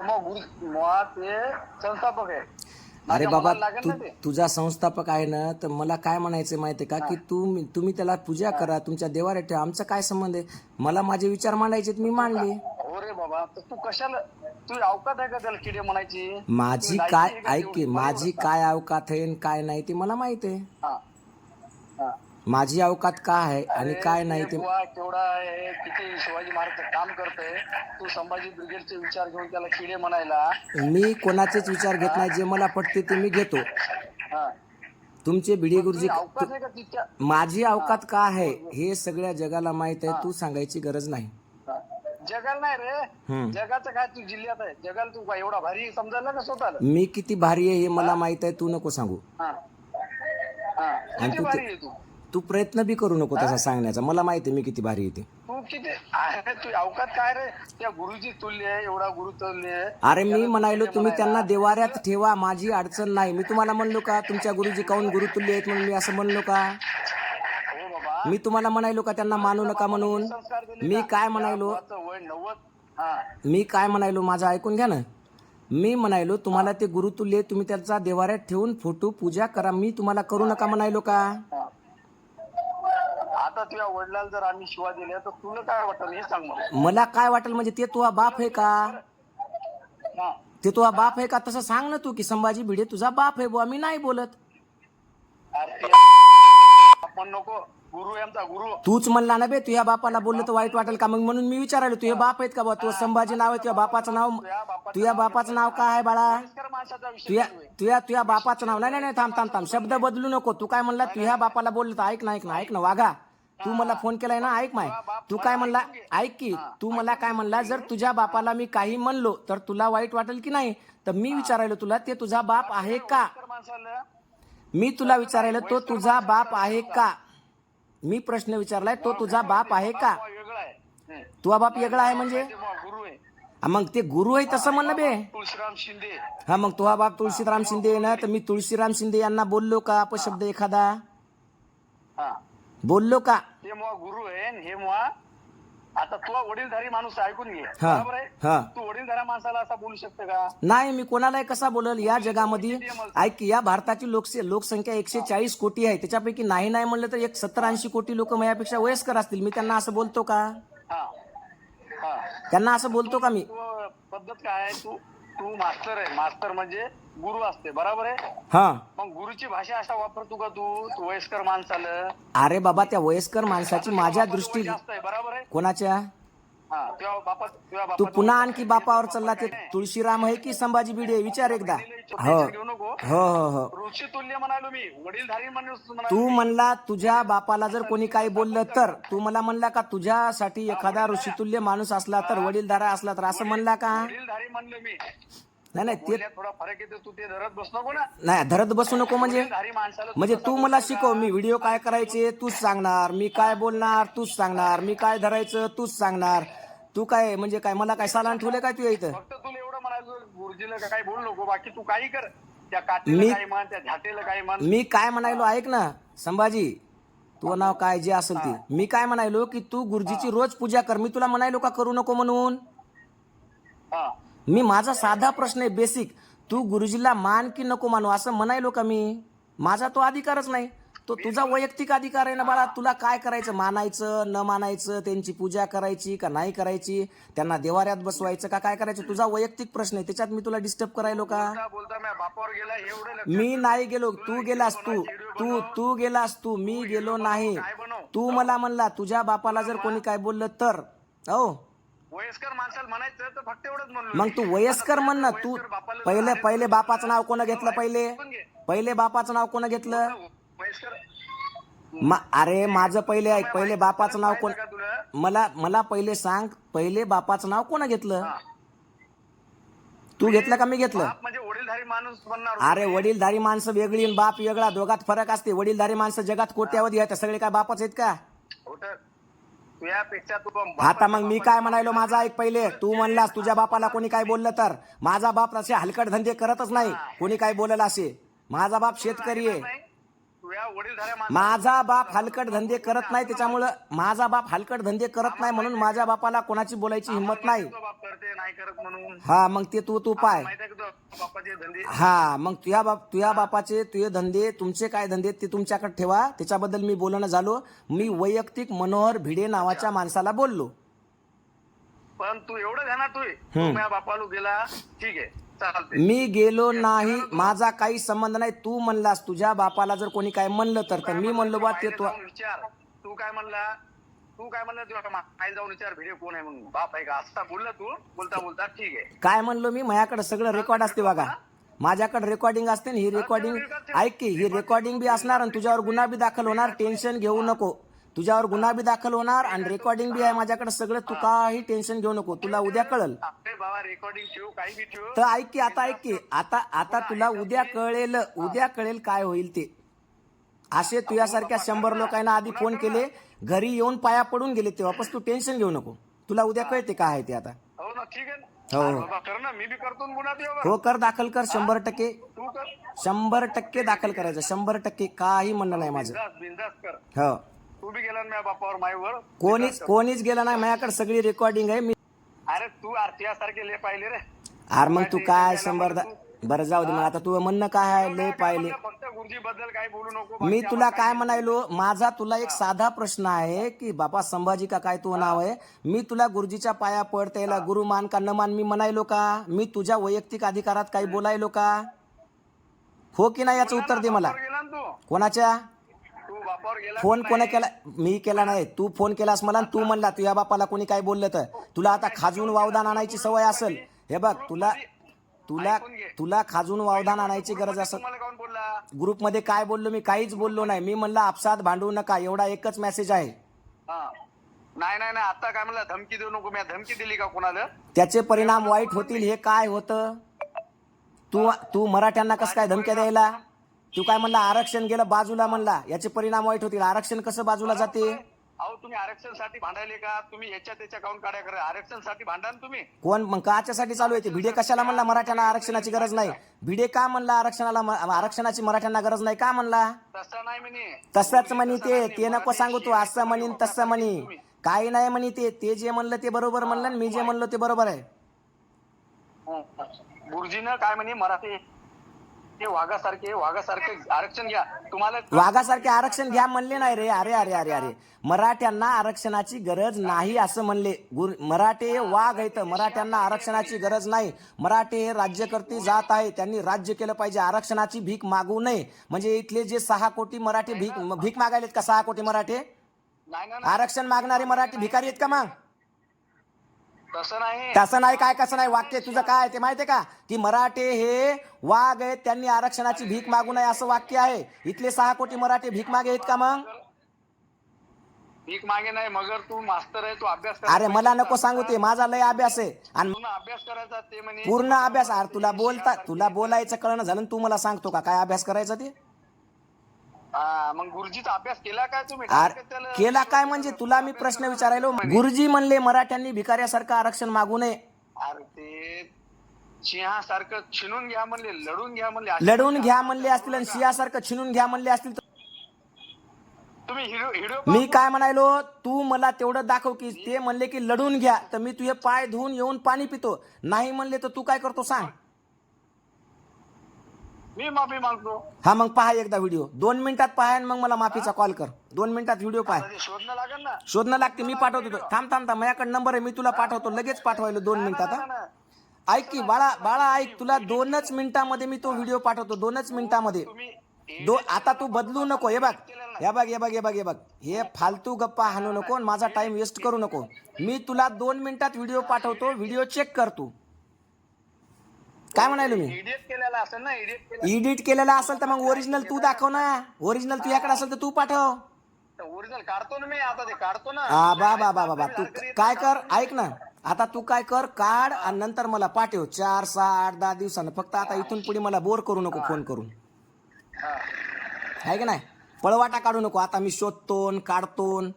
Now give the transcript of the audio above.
मग संस्थापक आहे. अरे बाबा तू तुझा संस्थापक आहे ना तर मला काय म्हणायचं माहिती आहे का? की तू तुम्ही त्याला पूजा करा तुमच्या देवाऱ्यात ठेवा. आमचा काय संबंध आहे? मला माझे विचार मांडायचे मी मांडले. हो रे बाबा तर तू कशाला तू अवकात आहे का त्याला किडे म्हणायची? माझी काय ऐक माझी काय अवकात आहे आणि काय नाही ते मला माहीत आहे. माझी अवकात काय आहे आणि काय नाही ते केवढा आहे. किती शिवाजी महाराज काम करतोय तू संभाजी ब्रिगेडचे विचार घेऊन त्याला किडे म्हणायला. मी कोणाचेच विचार घेत नाही जे मला पटते ते मी घेतो. हा. तुमचे भिडे गुरुजी आहे का माझी अवकात का आहे हे सगळ्या जगाला माहीत आहे तू सांगायची गरज नाही. हा. जगाला नाही रे. जगाचं काय तू जिल्ह्यात आहे? जगाला तू काय एवढा भारी समजायला का स्वतःला? मी किती भारी आहे हे मला माहीत आहे तू नको सांगू. हा. हा. किती तू ते- भारी आहे तू? तू प्रयत्न बी करू नको तसा सांगण्याचा. मला माहिती आहे मी किती भारी आहे ते तू किती अरे तू अवकात काय रे? त्या गुरुजी तुल्य आहे एवढा गुरु तुल्य आहे. अरे मी म्हणायलो तुम्ही त्यांना देवाऱ्यात ठेवा माझी अडचण नाही. मी तुम्हाला म्हणलो का तुमच्या गुरुजी काऊन गुरुतुल्य आहेत म्हणून मी असं म्हणलो का? हो बाबा. मी तुम्हाला म्हणायलो का त्यांना मानू नका म्हणून? संस्कार दिले मी? काय म्हणायलो? मुलाचं वय नव्वद हा. मी काय म्हणायलो माझं ऐकून घ्या ना. मी म्हणायलो तुम्हाला ते गुरुतुल्य तुम्ही त्याचा देवाऱ्यात ठेवून फोटो पूजा करा. मी तुम्हाला करू नका म्हणायलो का? हा. आता तुझ्या वडिलाला जर आम्ही शिवा दिल्या तर तुला काय हे सांग मला. मला काय वाटेल म्हणजे ते तुझा बाप आहे का? हा. ते तुझा बाप आहे का? तसं सांग ना तू की संभाजी भिडे तुझा बाप आहे बुवा मी नाही बोलत. अरे ते आपण नको. गुरु आहे आमचा गुरु. तूच म्हणला ना बे तुझ्या बापाला बोललं तर वाईट वाटेल का? मग म्हणून मी विचारायलो तुझे बाप आहेत का बा तुझं संभाजी नाव आहे तुझ्या बापाचं नाव तुझ्या बापाचं नाव काय आहे बाळा? वयस्कर माणसाचा विषय तुझ्या चालू आहे. तुझ्या तुझ्या बापाचं नाव नाही नाही नाही, थांब थांब थांब. शब्द बदलू नको. तू काय म्हणला? तुझ्या बापाला बोललं तर ऐक ना ऐक ना ऐक ना वागा तू मला फोन केलाय ना ऐक माय. तू काय म्हणला? ऐक की तू मला काय म्हणला? जर तुझ्या बापाला मी काही म्हणलो तर तुला वाईट वाटेल की नाही? तर मी विचारायलो तुला ते तुझा बाप आहे का? मी तुला विचारायला तो तुझा बाप आहे का? मी प्रश्न विचारलाय तो तुझा बाप आहे का? तुझा बाप वेगळा आहे म्हणजे? मग ते गुरु आहे तसं म्हणणं बे. तुळशीराम शिंदे हा मग तुझा बाप तुळशीराम शिंदे ना तर मी तुळशीराम शिंदे यांना बोललो का अपशब्द एखादा? बोललो का? ते मग गुरु आहे हे मुळा आता तुला वडीलधारी माणूस आहे, ऐकून घे. हा बरोबर आहे? हा. तू वडीलधाऱ्या माणसाला असा बोलू शकतो का? नाही मी कोणालाही कसा बोलल? या जगामध्ये ऐक की, या भारताची लोकसे लोकसंख्या एकशे चाळीस कोटी आहे. त्याच्यापैकी नाही नाही म्हणलं तर एक सत्तर ऐंशी कोटी लोक माझ्यापेक्षा वयस्कर असतील. मी त्यांना असं बोलतो का? हा. हा. त्यांना असं बोलतो का मी? तू पद्धत काय आहे? तू तू मास्तर आहे. मास्तर म्हणजे गुरु असते बरोबर आहे? हा. मग गुरुची भाषा अशा वापरतो का तू? तू वयस्कर माणसाला? अरे बाबा त्या वयस्कर माणसाची माझ्या दृष्टी जास्त आहे बरोबर आहे? कोणाच्या? हा बापा तू बापा पुन्हा आणखी बापावर चालला ते तुळशीराम आहे की संभाजी भिडे? विचार एकदा. हो. घेऊ नको. हो हो हो. तुल्य म्हणालो मी. वडीलधारी माणूस म्हणालो तू म्हणला तुझ्या बापाला जर कोणी काही बोललं तर? तू मला म्हणला का तुझ्यासाठी एखादा ऋषितुल्य माणूस असला तर वडीलधारा असला तर असं म्हणला का? वडीलधारी म्हणलं मी. नाही नाही ते बोलण्यात थोडा फरक येतो तू ते धरत बस नको ना. नाही धरत बसू नको म्हणजे माणसाला म्हणजे तू मला शिकव मी व्हिडिओ काय करायचे तूच सांगणार मी काय बोलणार तूच सांगणार मी काय धरायचं तूच सांगणार. तू काय म्हणजे काय मला काय सालान ठेवले काय तू इथं? फक्त तुला एवढं म्हणायचं गुरुजीला का काही बोलू नको बाकी तू काही कर. त्या काठीला मी- काही म्हण त्या झाटेला काही म्हण. मी काय म्हणायलो ऐक ना संभाजी तुझं नाव काय जे असेल ते. मी काय म्हणायलो की तू गुरुजीची रोज पूजा कर मी तुला म्हणायलो का करू नको म्हणून? हा. मी माझा साधा प्रश्न आहे बेसिक तू गुरुजीला मान की नको मानू असं म्हणायलो का मी? माझा तो अधिकारच नाही. तो तुझा वैयक्तिक अधिकार आहे ना बाळा. तुला काय करायचं? मानायचं न मानायचं त्यांची पूजा करायची का नाही करायची? त्यांना देवाऱ्यात बसवायचं का काय करायचं? तुझा वैयक्तिक प्रश्न आहे. त्याच्यात मी तुला डिस्टर्ब करायलो का? मी नाही गेलो. तू गेलास तू. तू तू गेलास तू. मी गेलो नाही. तू मला म्हणला तुझ्या बापाला जर कोणी काय बोललं तर. हो. वयस्कर माणसाला म्हणायचं तर फक्त एवढंच म्हणलो मग तू वयस्कर म्हण ना तू पहिले पहिले बापाचं नाव कोण घेतलं पहिले? पहिले बापाचं नाव कोण घेतलं? वयस्कर मा- अरे माझं पहिले ऐक पहिले बापाचं नाव कोण मला मला पहिले सांग पहिले बापाचं नाव कोण घेतलं? तू घेतलं का मी घेतलं? बाप म्हणजे वडीलधारी माणूस बनणार अरे वडीलधारी माणसं वेगळी आणि बाप वेगळा दोघात फरक असते. वडीलधारी माणसं जगात कोट्यावधी आहेत सगळे काय बापच आहेत का? तुझ्यापेक्षा तू पण आता मग मी काय म्हणायलो माझा ऐक पहिले. तू म्हणलास तुझ्या बापाला कोणी काय बोललं तर. माझा बाप असे हलकट धंदे करतच नाही. कोणी काय बोलल असे. माझा बाप शेतकरी आहे. माझा बाप हलकट धंदे करत नाही त्याच्यामुळं माझा बाप हलकट धंदे करत नाही म्हणून माझ्या बापाला कोणाची बोलायची हिंमत नाही. हा मग ते तू तू पाय. धंदे? हा मग तुझ्या बाप तुझ्या बापाचे तुझे धंदे तुमचे काय धंदे ते तुमच्याकडे ठेवा. त्याच्याबद्दल मी बोलणं झालो. मी वैयक्तिक मनोहर भिडे नावाच्या माणसाला बोललो. पण तू एवढं घाना तू तू माझ्या बापाला गेला. ठीक आहे चालते मी गेलो नाही. माझा काही संबंध नाही. तू म्हणलास तुझ्या बापाला जर कोणी काय म्हणलं तर तर मी म्हणलो बा ते तू विचार. तू काय म्हणला? तू काय म्हणला तुझ्या माय जाऊन विचार व्हिडिओ कोण आहे म्हणून. बाप आहे का असता बोलला तू बोलता बोलता ठीक आहे. काय म्हणलो मी? माझ्याकडे सगळं रेकॉर्ड असते बघा. माझ्याकडे रेकॉर्डिंग असते ना ही रेकॉर्डिंग ऐक की ही रेकॉर्डिंग बी असणार आणि तुझ्यावर गुन्हा बी दाखल होणार. टेन्शन घेऊ नको. तुझ्यावर गुन्हा बी दाखल होणार आणि रेकॉर्डिंग बी आहे माझ्याकडे. सगळं तू काही टेन्शन घेऊ नको. तुला उद्या कळल. तर ऐक की आता ऐक की. आता आता तुला उद्या कळेल. उद्या कळेल काय होईल ते. असे तुझ्यासारख्या शंभर लोकांना आधी फोन केले घरी येऊन पाया पडून गेले ते वापस तू टेन्शन घेऊ नको. तुला उद्या कळते काय आहे ते आता. हो ना ठीक आहे हो, ना. हो. अरे बाबा कर ना मी बी करतो ना गुन्हा तुझ्यावर हो कर दाखल कर शंभर टक्के. तू कर. शंभर टक्के दाखल करायचं शंभर टक्के काही म्हणणं नाही माझं. बिंदास बिंदास कर. हो. तू बी गेला ना माझ्या बापावर माईवर. कोणीच कोणीच गेला नाही माझ्याकडे सगळी रेकॉर्डिंग आहे. मी अरे तू आरतीया सारखे ले पाहिले रे. अरे मग तू काय शंभर दा बरं जाऊ दे मग. आता तू म्हणणं काय आहे? लय पाहिले. फक्त गुरुजी बद्दल काही बोलू नको मी तुला काय म्हणायलो? माझा तुला एक साधा प्रश्न आहे की बाबा संभाजी का काय तू नाव आहे? मी तुला गुरुजीच्या पाया पड त्याला गुरु मान का न मान मी म्हणायलो का? मी तुझ्या वैयक्तिक अधिकारात काही बोलायलो का? हो की नाही याचं उत्तर दे मला. गेला ना तू कोणाच्या? तू बापावर गेला फोन कोणा केला? मी केला नाही. तू फोन केलास मला आणि तू म्हणला तुझ्या बापाला कोणी काय बोललं तर? तुला आता खाजून वावदान आणायची सवय असेल. हे बघ तुला तुला तुला खाजून वावदान आणायची गरज तुम्हाला बोलला? ग्रुपमध्ये काय बोललो मी? काहीच बोललो नाही. मी म्हणलं आपसात भांडू नका. एवढा एकच मेसेज आहे. हा. नाही नाही नाही. आता काय म्हणला? धमकी देऊ नको. मी धमकी दिली का कोणाला? त्याचे परिणाम वाईट होतील हे काय होतं? तू तू मराठ्यांना कसं काय धमक्या द्यायला? तू काय म्हणला? आरक्षण गेलं बाजूला म्हणला. याचे परिणाम वाईट होतील. आरक्षण कसं बाजूला जाते? अहो तुम्ही आरक्षणसाठी भांडायले का? तुम्ही याच्या त्याच्या काऊन काढ्या करा आरक्षणसाठी भांडा ना तुम्ही. कोण मग काच्यासाठी चालू आहे ते? भिडे कशाला म्हणला मराठ्यांना आरक्षणाची गरज नाही? भिडे का म्हणला आरक्षणाला म- आरक्षणाची मराठ्यांना गरज नाही? का म्हणला? तसं नाही म्हणे. तसंच म्हणी ते. ते नको सांगू तू. असं म्हणीन तसं म्हणी. काही नाही म्हणी ते. ते जे म्हणलं ते बरोबर म्हणलं आणि मी जे म्हणलो ते बरोबर आहे. गुरुजीनं काय म्हणे? मराठी ते वाघासारखे वाघासारखे आरक्षण घ्या. तुम्हाला वाघासारखे आरक्षण घ्या म्हणले नाही रे. अरे अरे अरे अरे. मराठ्यांना आरक्षणाची गरज नाही असं म्हणले. गुर मराठे हे वाघ आहेत मराठ्यांना आरक्षणाची गरज नाही. मराठे हे राज्यकर्ते जात आहे त्यांनी राज्य केलं पाहिजे. आरक्षणाची भीक मागू नये. म्हणजे इथले जे सहा कोटी मराठी भीक भीक मागायलेत का सहा कोटी मराठे? आरक्षण मागणारे मराठी भिकारी आहेत का मग? तसं नाही. तसं नाही काय कसं नाही? वाक्य तुझं काय आहे ते माहितीये का? की मराठे हे वाघ आहेत त्यांनी आरक्षणाची भीक मागू नये असं वाक्य आहे. इथले सहा कोटी मराठे भीक मागे आहेत का मग? भीक मागे नाही मगर तू मास्तर आहे तू अभ्यास अरे मला नको सांगू ते. माझा लय अभ्यास आहे. आणि तुला अभ्यास करायचा ते म्हणे. पूर्ण अभ्यास. अरे तुला बोलता तुला बोलायचं कळणं झालं आणि तू मला सांगतो का? काय अभ्यास करायचा ते? हा, मग गुरुजीचा अभ्यास केला काय तुम्ही? त्याला- केला काय म्हणजे? तुला मी प्रश्न विचारायलो. गुरुजी म्हणले मराठ्यांनी भिकाऱ्यासारखं आरक्षण मागू नये. अरे ते सिंहासारखं छिनून घ्या म्हणले लढून घ्या म्हणले असे घ्या म्हणले असतील आणि सियासारखं छिनून घ्या म्हणले असतील तर तुम्ही हिरो हिरो मी काय म्हणायलो? तू मला तेवढं दाखव की ते म्हणले की लढून घ्या तर मी तुझे पाय धुवून येऊन पाणी पितो. नाही म्हणले तर तू काय करतो सांग. मी माफी मागतो. हा मग पहा एकदा व्हिडिओ दोन मिनिटात पहा आणि मग मला माफीचा कॉल कर. दोन मिनिटात व्हिडिओ पाह. ते शोधणं लागेल ना. शोधणं लागते मी पाठवतो तो. थांब थांब थांब. माझ्याकडे नंबर आहे मी तुला पाठवतो. लगेच पाठवायला दोन मिनिटात हा. ना. ऐक की बाळा बाळा ऐक. तुला दोनच मिनिटामध्ये मी तो व्हिडिओ पाठवतो. दोनच मिनिटामध्ये. तुम्ही दो आता तू बदलू नको. हे बघ. हे बघ हे बघ हे बघ हे बघ. हे फालतू गप्पा हाणू नको आणि माझा टाइम वेस्ट करू नको. मी तुला दोन मिनिटात व्हिडिओ पाठवतो. व्हिडिओ चेक कर तू. काय म्हणायलो मी इडियट केलेला असेल ना इडियट केलं एडिट केलेला असेल तर मग ओरिजिनल तू दाखव ना. ओरिजिनल तुझ्याकडे असेल तर तू पाठव. ओरिजिनल काढतो ना मी आता ते काढतो ना. हा बा बा बा बा तू काय कर ऐक ना. आता तू काय कर काढ आणि नंतर मला पाठव. चार सहा आठ दहा दिवसानं. फक्त आता इथून पुढे मला बोर करू नको फोन करून. हा. आहे की नाही? पळवाटा काढू नको. आता मी शोधतो न काढतो न